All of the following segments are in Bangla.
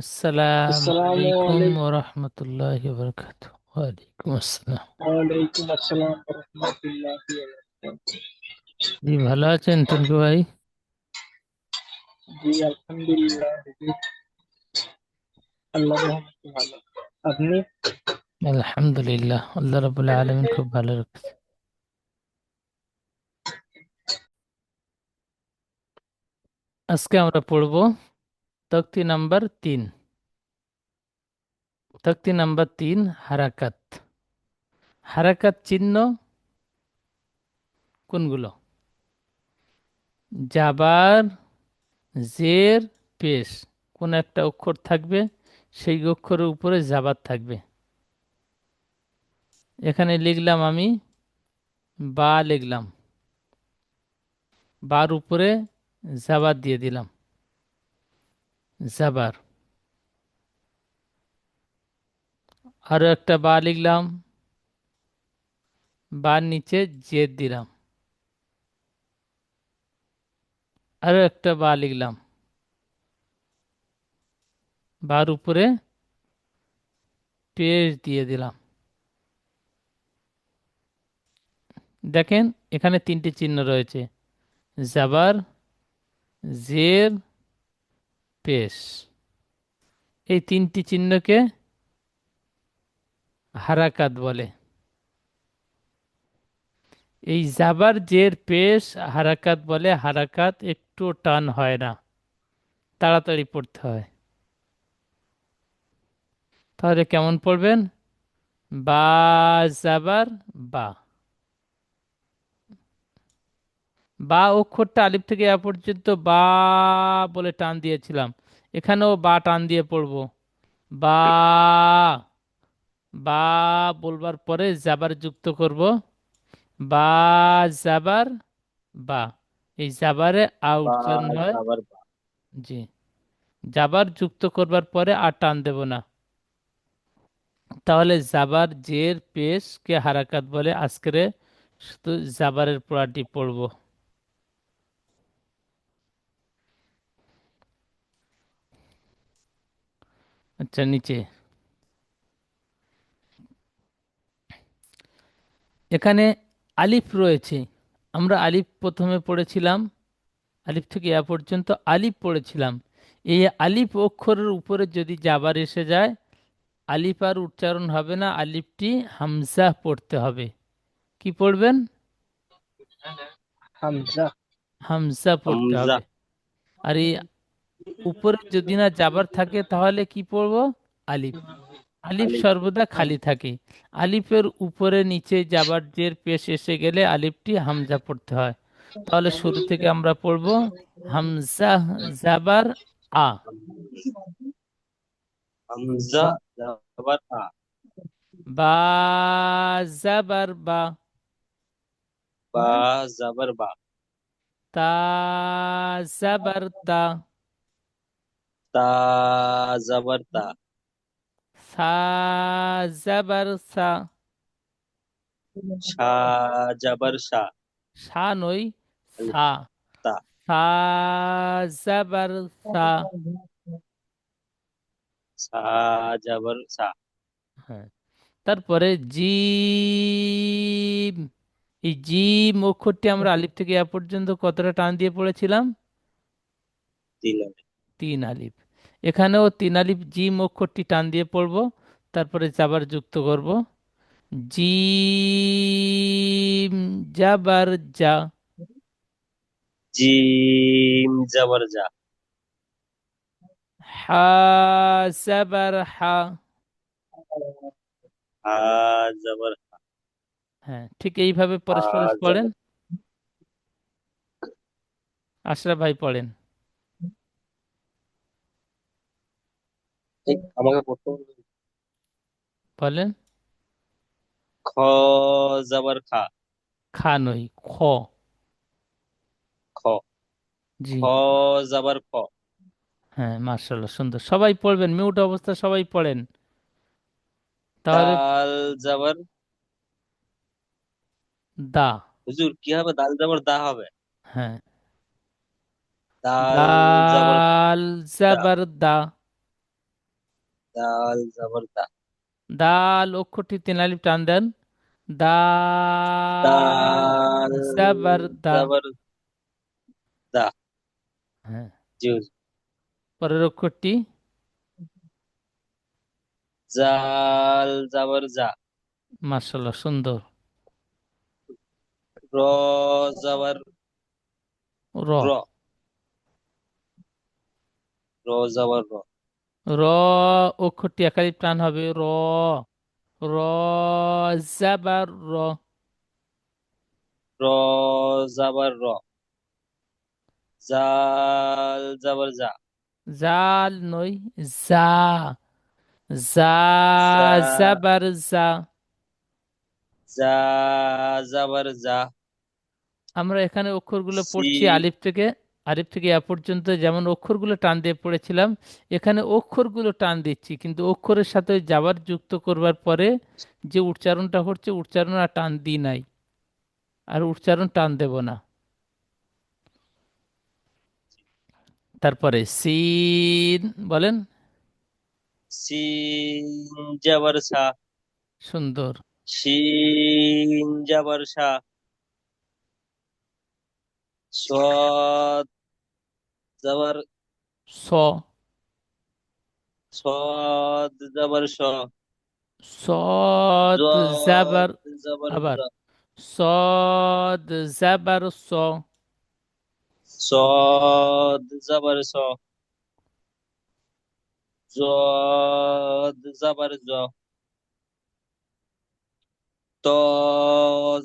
السلام السلام عليكم عليكم ورحمة الله وبركاته وعليكم السلام ওয়ালাইকুম আসসালাম রহমতুল্লাহ জি ভালো আছেন টুনটু ভাই জি আলহামদুলিল্লাহ জি আল্লাহ রহমতে ভালো আপনি আলহামদুলিল্লাহ আল্লাহ রাবুল আলমিন খুব ভালো রেখেছে আজকে আমরা পড়ব তক্তি নাম্বার তিন তক্তি নাম্বার তিন হারাকাত হারাকাত চিহ্ন কোনগুলো জাবার জের পেশ কোন একটা অক্ষর থাকবে, সেই অক্ষরের উপরে জাবার থাকবে। এখানে লিখলাম আমি, বা লিখলাম। বার উপরে জাবার দিয়ে দিলাম। জাবার। আরও একটা বা লিখলাম। বার নিচে জেদ দিলাম। আরও একটা বা লিখলাম। বার উপরে পেশ দিয়ে দিলাম। দেখেন এখানে তিনটি চিহ্ন রয়েছে। জাবার, জের পেশ। এই তিনটি চিহ্নকে হারাকাত বলে। এই জাবার জের পেশ, হারাকাত বলে, হারাকাত একটু টান হয় না, তাড়াতাড়ি পড়তে হয়। তাহলে কেমন পড়বেন? বা জাবার বা। বা অক্ষরটা আলিফ থেকে এ পর্যন্ত বা বলে টান দিয়েছিলাম। এখানেও বা টান দিয়ে পড়ব। বা বা বলবার পরে জাবার যুক্ত করব। বা জাবার বা। এই জাবারে আ উচ্চারণ হয়। জি। জাবার যুক্ত করবার পরে আর টান দেব না। তাহলে জাবার জের পেশ কে হারাকাত বলে আজকের শুধু জাবারের পড়াটি পড়ব। আচ্ছা নিচে। এখানে আলিফ রয়েছে। আমরা আলিফ প্রথমে পড়েছিলাম। আলিফ থেকে এ পর্যন্ত আলিফ পড়েছিলাম। এই আলিফ অক্ষরের উপরে যদি জাবার এসে যায় আলিফ আর উচ্চারণ হবে না আলিফটি হামজা পড়তে হবে। কি পড়বেন? হামজা। হামজা পড়তে হবে। আর এই উপরে যদি না জাবার থাকে তাহলে কি পড়ব? আলিফ। আলিফ। সর্বদা খালি থাকে। আলিফের উপরে নিচে জাবার জের পেশ এসে গেলে আলিফটি হামজা পড়তে হয়। তাহলে শুরু থেকে আমরা পড়ব হামজা জাবার আ। হামজা জাবার আ। বা জাবার বা। বা জাবার বা। তা জাবার তা। তা জাবার তা। সা জাবার সা। শা জাবার শা সা নই সা। তা। সা জাবার সা। সা জাবার সা। হ্যাঁ। তারপরে জিম। এই জিম অক্ষরটি আমরা আলিফ থেকে এ পর্যন্ত কতটা টান দিয়ে পড়েছিলাম? তিন তিন আলিফ। এখানেও তিন আলিফ জিম অক্ষরটি টান দিয়ে পড়ব তারপরে জাবার যুক্ত করব। জিম জাবার যা জিম জাবার জা। হা হা। হা জাবার হ্যাঁ ঠিক এইভাবে পরস্পর পড়েন। আশরাফ ভাই পড়েন। আমাকে পড়তে হবে। বলেন। খ জাবার খা। খা নই খ। খ। জি। খ জাবার খ। হ্যাঁ মার্শাল্লাহ সুন্দর। সবাই পড়বেন মিউট অবস্থা সবাই পড়েন। তাহলে দাল জাবার। দা। হুজুর কি হবে? দাল জাবার দা হবে? হ্যাঁ। দাল জাবার দাল জাবার দা। দাল জবর দা দাল অক্ষরটি তিন আলিফ টান দেন। দাল জাবার দা জবর দা। হ্যাঁ। জি হুজুর। পরের অক্ষরটি জাল জবর জা। মার্শাল্লাহ সুন্দর। র জবর র। র। র জবর র। র অক্ষরটি একাধিক টান হবে। র র জাবার র। র জবর র। জাল জবর জা। জাল জা। জা জা। জাবার জা। জা জবর জা। আমরা এখানে অক্ষরগুলো পড়ছি আলিফ থেকে। আলিফ থেকে এ পর্যন্ত যেমন অক্ষরগুলো টান দিয়ে পড়েছিলাম এখানে অক্ষরগুলো টান দিচ্ছি। কিন্তু অক্ষরের সাথে যাবার যুক্ত করবার পরে যে উচ্চারণটা হচ্ছে উচ্চারণ আর টান দিই নাই। আর উচ্চারণ টান দেব না। তারপরে সিন বলেন। সিন জবর সা। সুন্দর। শিন জবর সা। स्व जबर सौ। स्वाद जबर शो सौद जबर जबर अबर। सौद जबर सो। सौद जबर सो। जबर जो तो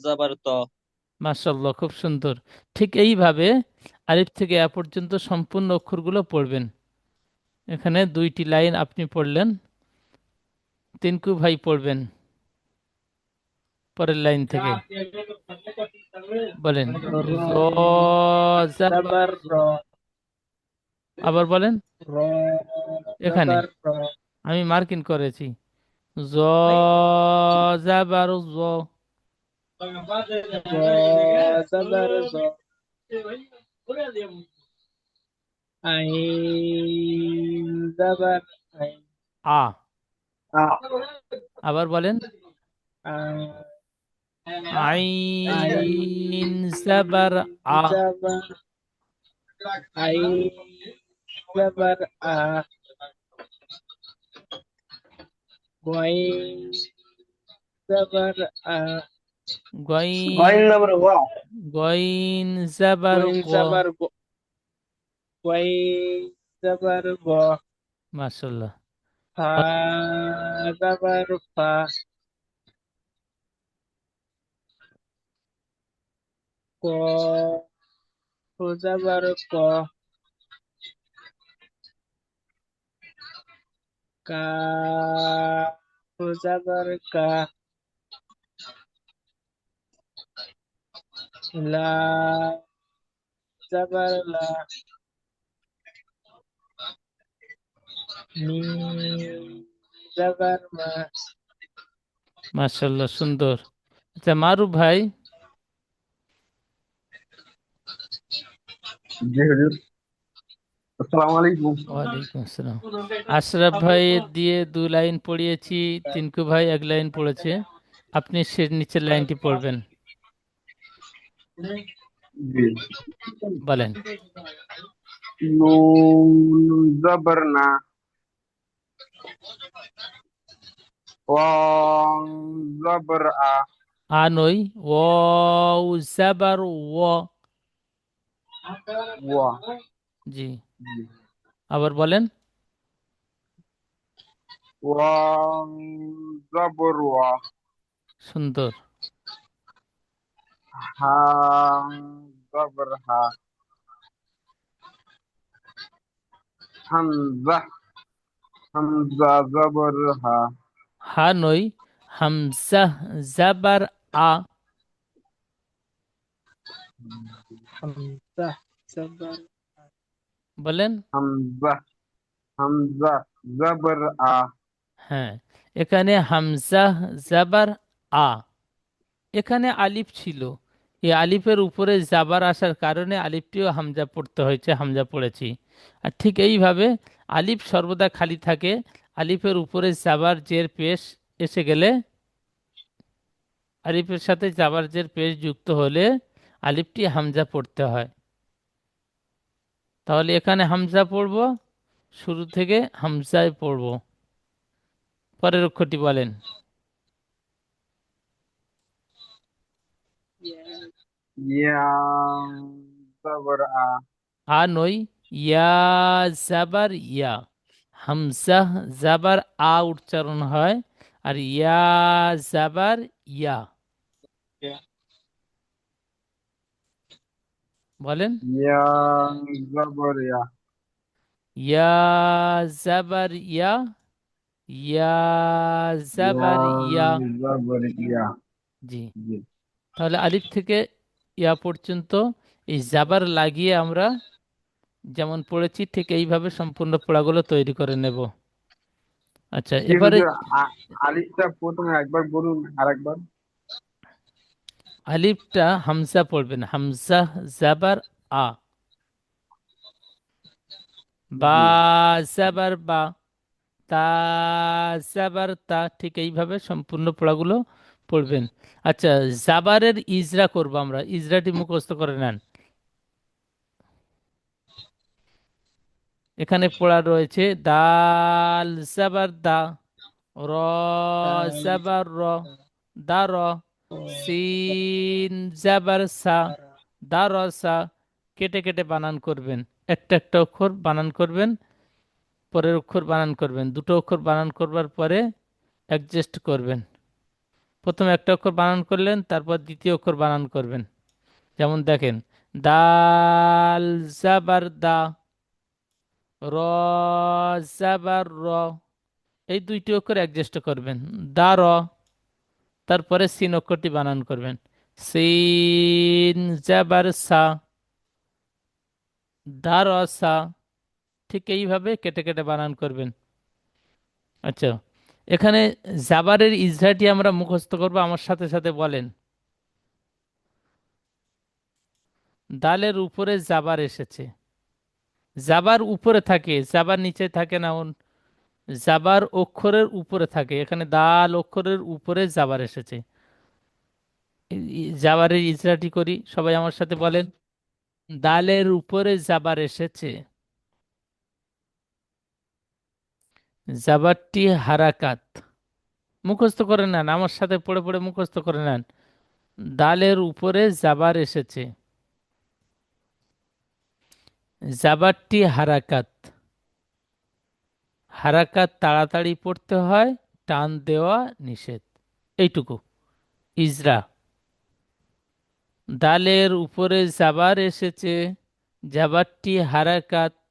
जबर तो। মাশাল্লাহ খুব সুন্দর। ঠিক এইভাবে আলিফ থেকে এ পর্যন্ত সম্পূর্ণ অক্ষরগুলো পড়বেন। এখানে দুইটি লাইন আপনি পড়লেন তিনকু ভাই পড়বেন পরের লাইন থেকে। বলেন, আবার বলেন, এখানে। আমি মার্কিং করেছি। জ, জাবার, জ। আ। আবার বলেন। আইন আ। আইন জবর আ ওয়াইন জবর আ। গইন জবর গইন জাবার গ জবর গ ওয়াইন জবর গ মাশাল্লাহ ফা জবর ফা ক। জবর ক। কা জবর কা লা জবর লা জবর মা সুন্দর। আচ্ছা মারুফ ভাই? জি হুজুর। আসসালামু আলাইকুম। ওয়ালাইকুম আসসালাম। আশরাফ ভাই দিয়ে দু লাইন পড়িয়েছি তিনকু ভাই এক লাইন পড়েছে। আপনি সে নিচের লাইনটি পড়বেন। বলেন নুন জবর না ওয়াং জবর আ আনই ও জাবার ও জি আবার বলেন জবর সুন্দর হা জবর হা। হামজা হামজা জবর হা। হা নই হামজা জাবার আ। হামজা জবর বলেন। হামজা হামজা জবর আ। হ্যাঁ এখানে হামজা জাবার আ। এখানে আলিফ ছিল। এই আলিফের উপরে জাবার আসার কারণে আলিফটিও হামজা পড়তে হয়েছে, হামজা পড়েছি। আর ঠিক এইভাবে আলিফ সর্বদা খালি থাকে, আলিফের উপরে জাবার জের পেশ এসে গেলে, আলিফের সাথে জাবার জের পেশ যুক্ত হলে আলিফটি হামজা পড়তে হয়। তাহলে এখানে হামজা পড়ব, শুরু থেকে হামজায় পড়ব। পরের অক্ষরটি বলেন। জবর আ আ নই ইয়া জাবার ইয়া হামজা জাবার আ উচ্চারণ হয় আর ইয়া জাবার ইয়া। বলেন ইয়া জবর ইয়া ইয়া জাবার ইয়া ইয়া জাবার ইয়া জি জি তাহলে আলিফ থেকে ইয়া পর্যন্ত এই জাবার লাগিয়ে আমরা যেমন পড়েছি ঠিক এইভাবে সম্পূর্ণ পড়াগুলো তৈরি করে নেব। আচ্ছা এবারে আলিফটা প্রথমে একবার বলুন আরেকবার। আলিফটা হামজা পড়বেন হামজা জাবার আ। বা জাবার বা। তা জাবার তা ঠিক এইভাবে সম্পূর্ণ পড়াগুলো পড়বেন। আচ্ছা জাবারের ইজরা করব আমরা। ইজরাটি মুখস্থ করে নেন। এখানে পড়া রয়েছে, দাল জাবার দা, র জাবার র, দা র, সিন জাবার সা, দা র সা, কেটে কেটে বানান করবেন। একটা একটা অক্ষর বানান করবেন, পরের অক্ষর বানান করবেন। দুটো অক্ষর বানান করবার পরে অ্যাডজাস্ট করবেন। প্রথমে একটা অক্ষর বানান করলেন, তারপর দ্বিতীয় অক্ষর বানান করবেন। যেমন দেখেন, দাল জাবার দা, র জাবার র, এই দুইটি অক্ষর অ্যাডজাস্ট করবেন। দা, র, তারপরে সিন অক্ষরটি বানান করবেন। সিন জাবার সা দা র সা, ঠিক এইভাবে কেটে কেটে বানান করবেন। আচ্ছা এখানে জাবারের ইজরাটি আমরা মুখস্থ করব, আমার সাথে সাথে বলেন। দালের উপরে জাবার এসেছে। জাবার উপরে থাকে, জাবার নিচে থাকে না ওন জাবার অক্ষরের উপরে থাকে। এখানে দাল অক্ষরের উপরে জাবার এসেছে। জাবারের ইজরাটি করি, সবাই আমার সাথে বলেন। দালের উপরে জাবার এসেছে। জাবারটি হারাকাত। মুখস্থ করে নেন, আমার সাথে পড়ে পড়ে মুখস্থ করে নেন। দালের উপরে জাবার এসেছে। জাবারটি হারাকাত। হারাকাত তাড়াতাড়ি পড়তে হয়, টান দেওয়া নিষেধ। এইটুকু। ইজরা। দালের উপরে জাবার এসেছে। জাবারটি হারাকাত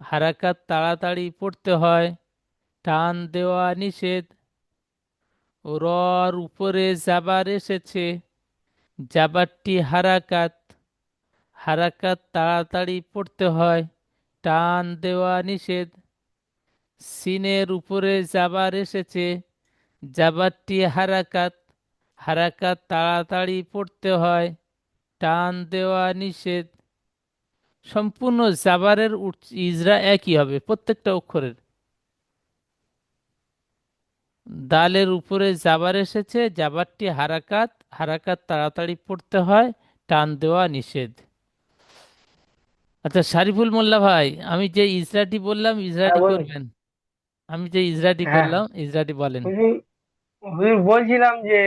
হারাকাত তাড়াতাড়ি পড়তে হয়, টান দেওয়া নিষেধ। রর উপরে জাবার এসেছে জাবারটি হারাকাত। হারাকাত তাড়াতাড়ি পড়তে হয়, টান দেওয়া নিষেধ। সিনের উপরে জাবার এসেছে জাবারটি হারাকাত। হারাকাত তাড়াতাড়ি পড়তে হয়, টান দেওয়া নিষেধ। সম্পূর্ণ জাবারের ইজরা একই হবে প্রত্যেকটা অক্ষরের। দালের উপরে জাবার এসেছে জাবারটি হারাকাত হারাকাত তাড়াতাড়ি পড়তে হয় টান দেওয়া নিষেধ। আচ্ছা শারিফুল মোল্লা ভাই আমি যে ইজরাটি বললাম ইজরাটি বলুন। করবেন? আমি যে ইজরাটি হ্যাঁ। করলাম ইজরাটি বলেন। বলছিলাম যে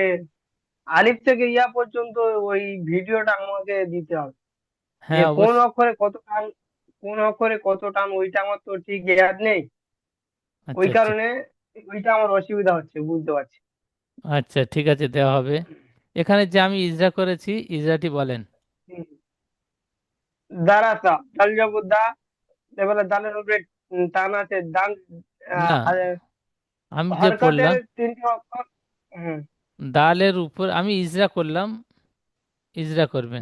আলিফ থেকে ইয়া পর্যন্ত ওই ভিডিওটা আমাকে দিতে হবে। হ্যাঁ কোন অক্ষরে কত টান কোন অক্ষরে কত টান ওইটা আমার তো ঠিক ইয়াদ নেই। আচ্ছা ওই আচ্ছা। কারণে ওইটা আমার অসুবিধা হচ্ছে বুঝতে পারছি। আচ্ছা ঠিক আছে দেওয়া হবে। এখানে যে আমি ইজরা করেছি ইজরাটি বলেন। দারাসা দাল জবর দা এবারে দালের উপরে টান আছে দান না আমি যে তিনটে অক্ষর দালের উপর আমি ইজরা করলাম ইজরা করবেন।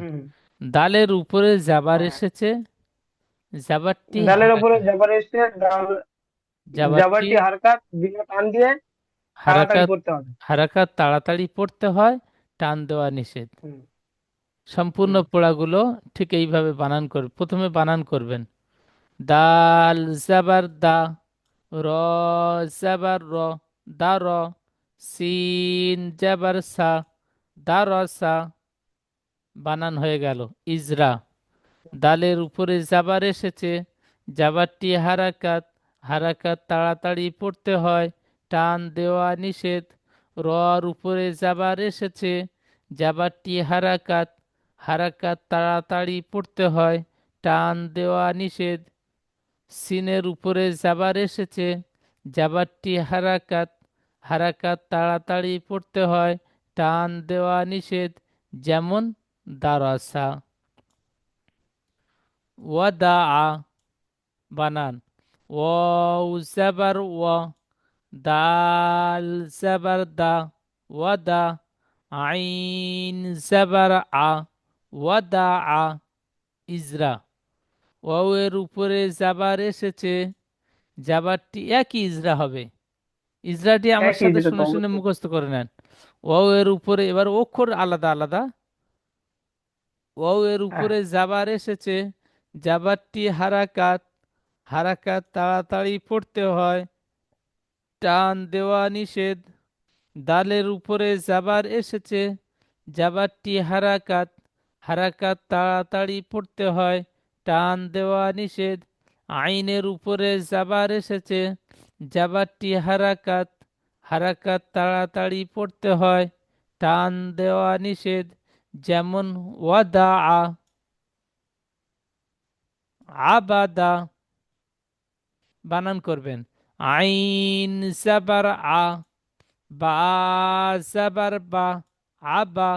দালের উপরে জাবার হ্যাঁ। এসেছে। জাবারটি দালের উপরে জবর এসছে দাল জাবারটি জবরটি হারকাত বিনা টান দিয়ে তাড়াতাড়ি হারাকাত করতে হবে। হারাকাত তাড়াতাড়ি পড়তে হয় টান দেওয়া নিষেধ। হুম। সম্পূর্ণ পড়াগুলো ঠিক এইভাবে বানান করবে প্রথমে বানান করবেন। দাল জাবার দা র জাবার র দা র সিন জাবার সা দা র সা বানান হয়ে গেল। ইজরা দালের উপরে জাবার এসেছে। জাবারটি হারাকাত হারাকাত তাড়াতাড়ি পড়তে হয়, টান দেওয়া নিষেধ। রর উপরে জাবার এসেছে জাবারটি হারাকাত হারাকাত তাড়াতাড়ি পড়তে হয়, টান দেওয়া নিষেধ। সিনের উপরে জাবার এসেছে জাবারটি হারাকাত হারাকাত তাড়াতাড়ি পড়তে হয়, টান দেওয়া নিষেধ। যেমন দারাসা ওয়াদা বানান ওয়াও জাবার ওয়া দাল জাবার দা ওয়াদা আইন জাবার আ ওয়াদা আ ইজরা ওয়াও এর উপরে জাবার এসেছে। জাবারটি একই ইজরা হবে। ইজরাটি আমার সাথে শুনে শুনে। মুখস্থ করে নেন। ওয়াও এর উপরে এবার অক্ষর আলাদা আলাদা। ওয়াও এর উপরে জাবার এসেছে জাবারটি হারাকাত হারাকাত তাড়াতাড়ি পড়তে হয় টান দেওয়া নিষেধ দালের উপরে জাবার এসেছে জাবারটি হারাকাত হারাকাত তাড়াতাড়ি পড়তে হয় টান দেওয়া নিষেধ আইনের উপরে জাবার এসেছে জাবারটি হারাকাত হারাকাত তাড়াতাড়ি পড়তে হয় টান দেওয়া নিষেধ যেমন ওয়াদা, আবাদা বানান করবেন। আইন সাবার আ, বা জাবার বা, আবা,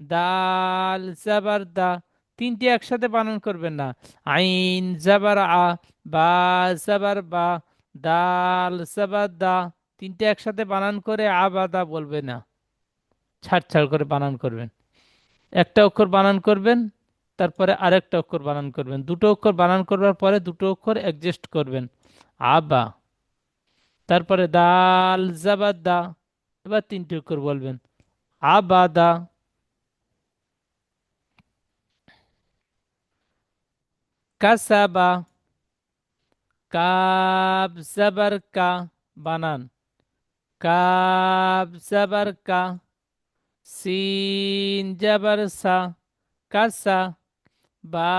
দাল সাবার দা, তিনটি একসাথে বানান করবেন না। আইন জাবার আ, বা জাবার বা, দাল জাবার দা, তিনটে একসাথে বানান করে আবাদা বলবে না। ছাড় ছাড় করে বানান করবেন। একটা অক্ষর বানান করবেন, তারপরে আরেকটা অক্ষর বানান করবেন। দুটো অক্ষর বানান করবার পরে দুটো অক্ষর অ্যাডজাস্ট করবেন। আবা, তারপরে দাল জাবাদ দা, এবার তিনটি অক্ষর বলবেন। আবাদা কাসাবা, কাব, জাবার, কা, বানান। কাব, জাবার, কা সিন জাবার সা কাসা বা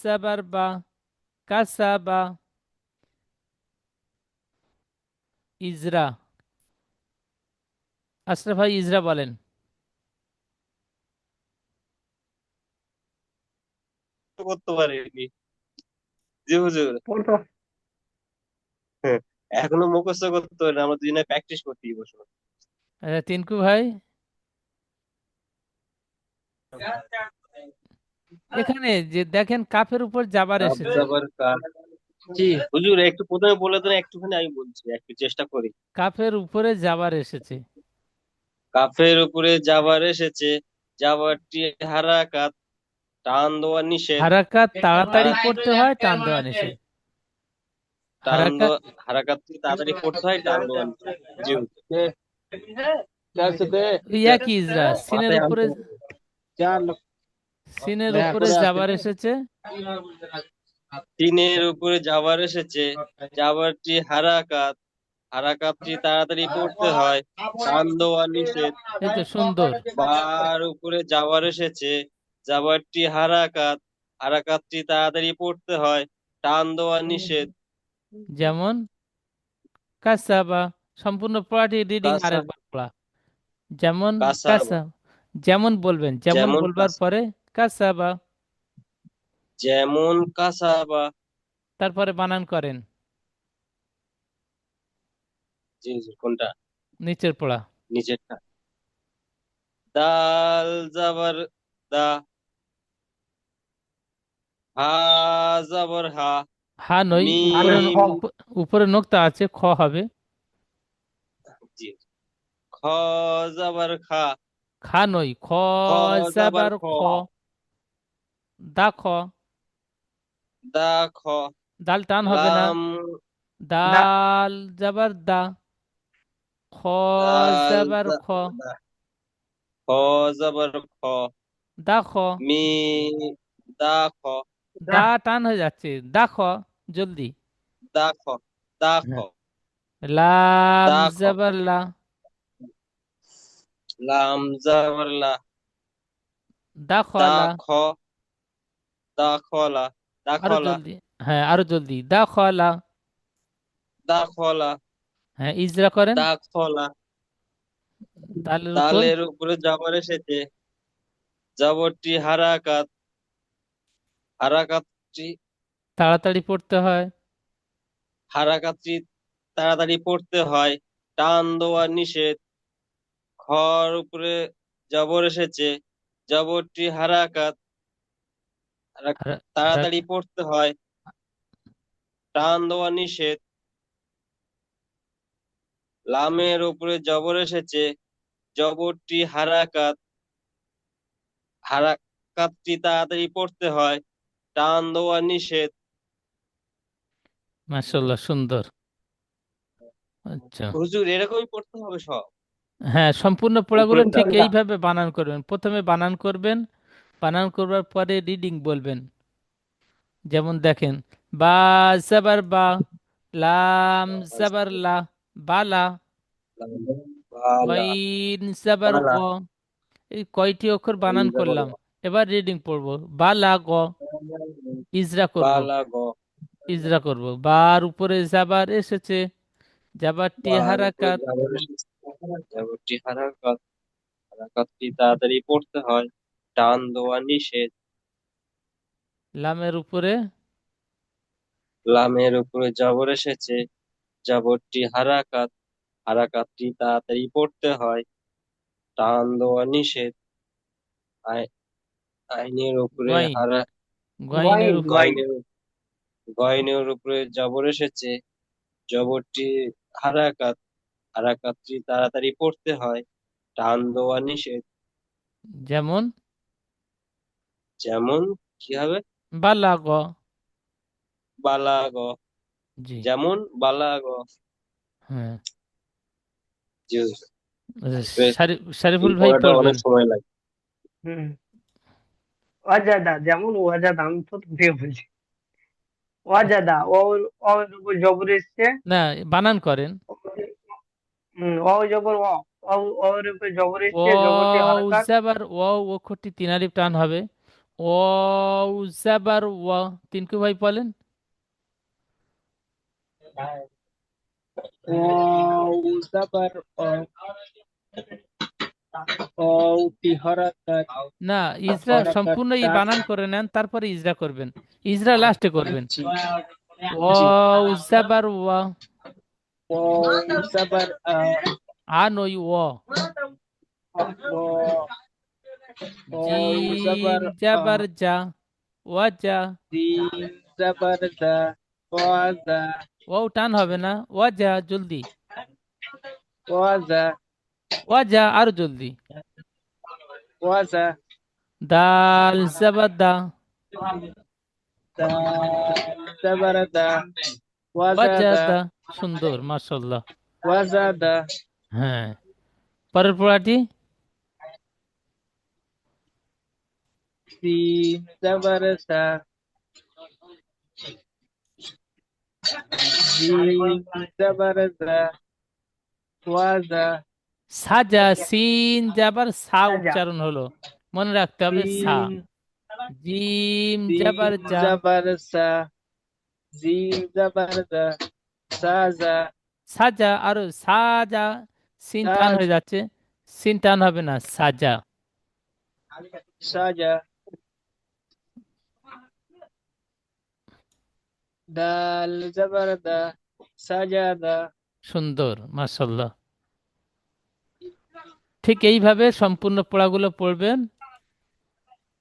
জাবার বা কাসাবা ইজরা আশরাফ ভাই ইজরা বলেন। করতে পারিনি জি হুজুর। পড়তো এখনও মুখস্থ করতে পারি না আমরা দুজনে প্র্যাকটিস করতে বসো আচ্ছা, তিনকু ভাই। এখানে যে দেখেন কাফের উপর জাবার এসেছে। জাবার জি হুজুর একটু প্রথমে বলে দেন একটুখানি আমি বলছি একটু চেষ্টা করি। কাফের উপরে জাবার এসেছে। কাফের উপরে যাবার এসেছে যাবারটি হারাকাত টান দেওয়া নিষেধ। হারাকাত তাড়াতাড়ি পড়তে হয় টান দেওয়া নিষেধ। টান হারাকাত- তাড়াতাড়ি করতে হয় টান দেওয়া নিষেধ। জি। ওই একই ইজরা সিনের উপরে হবে। সিনের উপরে জাবার এসেছে? তিনের উপরে যাবার এসেছে। যাবারটি হারাকাত। হারাকাতটি তাড়াতাড়ি পড়তে হয়। টান দেওয়া নিষেধ সুন্দর। বার উপরে যাবার এসেছে। যাবারটি হারাকাত। হারাকাতটি তাড়াতাড়ি পড়তে হয়। টান দেওয়া নিষেধ। যেমন? কাসাবা। সম্পূর্ণ পড়াটি রিডিং আরেকবার পড়া। যেমন? কাসাবা। যেমন বলবেন যেমন যেমন বলবার কাসা- পরে কাসাবা। যেমন কাসাবা। তারপরে বানান করেন। জি জি কোনটা? নিচের পড়া। নিচেরটা। দাল জাবার দা। হা জাবার হা। হা নই মিম। উপরে। উপ- উপরে নোক্তা আছে খ হবে। জি। খ জাবার খা। খা নই খ জাবার খ। দা খ। দা খ। দাল টান হবে না। দাল জাবার দা। খ জাবার খ। খ জাবার খ। দা খ। মি দা খ। দা টান হয়ে যাচ্ছে। দা খ জলদি। দা খ দা খ। হ্যাঁ। লাম জাবার লা। লাম জাবার লা দা দা খলা খ দা আরও খলা জলদি হ্যাঁ আরও জলদি দা খলা দা খলা হ্যাঁ ইজরা করেন দা খলা তালের উপর তালের উপরে জবর এসেছে জবরটি হারাকাত হারাকাতটি তাড়াতাড়ি পড়তে হয় হারাকাতটি তাড়াতাড়ি পড়তে হয় টান দেওয়া নিষেধ খর উপরে জবর এসেছে। জবরটি হারাকাত হারা- হারা- তাড়াতাড়ি পড়তে হয়। টান দেওয়া নিষেধ। লামের উপরে জবর এসেছে। জবরটি হারাকাত হারাকাতটি তাড়াতাড়ি পড়তে হয়। টান দেওয়া নিষেধ। মাশাআল্লাহ সুন্দর। আচ্ছা। হুজুর এরকমই পড়তে হবে সব। হ্যাঁ সম্পূর্ণ পড়াগুলো ঠিক এইভাবে বানান করবেন। প্রথমে বানান করবেন বানান করবার পরে রিডিং বলবেন। যেমন দেখেন বা জাবার বা লাম জাবার লা বালা ওয়াইন জাবার। গ এই কয়টি অক্ষর বানান করলাম। এবার রিডিং পড়ব। বালা গ ইজরা করব। ইজরা করব। বার উপরে জাবার এসেছে। জাবারটি বার হারাকাত। জবরটি হারাকাত হারাকাতটি তাড়াতাড়ি পড়তে হয় টান দেওয়া নিষেধ। লামের উপরে? লামের উপরে জবর এসেছে জবরটি হারাকাত হারাকাতটি তাড়াতাড়ি পড়তে হয় টান দেওয়া নিষেধ। আই- আইনের উপরে। হারা গয়নের উপরে। গয়নের গয়নের উপরে জবর এসেছে জবরটি হারাকাত হারাকাতটি তাড়াতাড়ি পড়তে হয়। টান দেওয়া নিষেধ। যেমন? যেমন কি হবে? বালা গ বালাগ। জি। যেমন বালাগ। হ্যাঁ। জি শারি- শারিফুল ভাই পড়াটা পড়বেন। অনেক সময় লাগে। হুম। ওয়াজাদা যেমন ওয়াজাদা আমি তো তোকে বলছি। ওয়াজাদা ওর ওর উপর জবর এসছে। না বানান করেন। হুম জবর ওর উপর জবর এসছে জবরটি হারাকাত জাবার ও অক্ষরটি তিন আলিফ টান হবে। ও জাবার ও তিনকু ভাই বলেন। ওয়াও জাবার না ইজরা সম্পূর্ণ এই বানান করে নেন তারপরে ইজরা করবেন। ইজরা লাস্টে করবেন। জাবার ও ওয়াও জাবার আ আন ওই ও ওয়া ওয়াও জিম জাবার জাবার আ যা ওয়াজা জিম জাবার দা ওয়াজা ও টান হবে না ওয়াজা জলদি ওয়াজা ওয়াজা আরও জলদি ওয়াজা দাল জাবার দা দা জাবার দা ওয়াজা ওয়াজা দা দা সুন্দর মাশাআল্লাহ ওয়াজা দা হ্যাঁ পরের পড়াটি সিন জাবার সা জিম জাবার দা ওয়াজা সাজা সিন যাবার সা সাজা। উচ্চারণ হলো মনে রাখতে হবে সা সিন জিম জিম যাবার যা জাবার সা জিম জাবার দা সাজা সাজা আর সাজা সিন টান হয়ে যাচ্ছে সিন টান হবে না সাজা সাজা দাল জাবার দা সাজাদা সুন্দর মাশাল্লাহ ঠিক এইভাবে সম্পূর্ণ পড়াগুলো পড়বেন।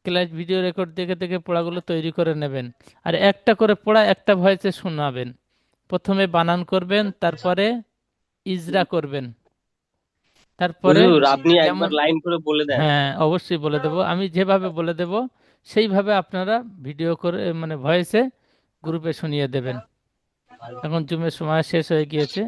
ক্লাস ভিডিও রেকর্ড দেখে দেখে পড়াগুলো তৈরি করে নেবেন। আর একটা করে পড়া একটা ভয়েসে শোনাবেন। প্রথমে বানান করবেন তারপরে ইজরা করবেন। তারপরে আপনি একবার লাইন করে বলে দেন। হ্যাঁ অবশ্যই বলে দেব। আমি যেভাবে বলে দেব সেইভাবে আপনারা ভিডিও করে মানে ভয়েসে গ্রুপে শুনিয়ে দেবেন। এখন জুমের সময় শেষ হয়ে গিয়েছে।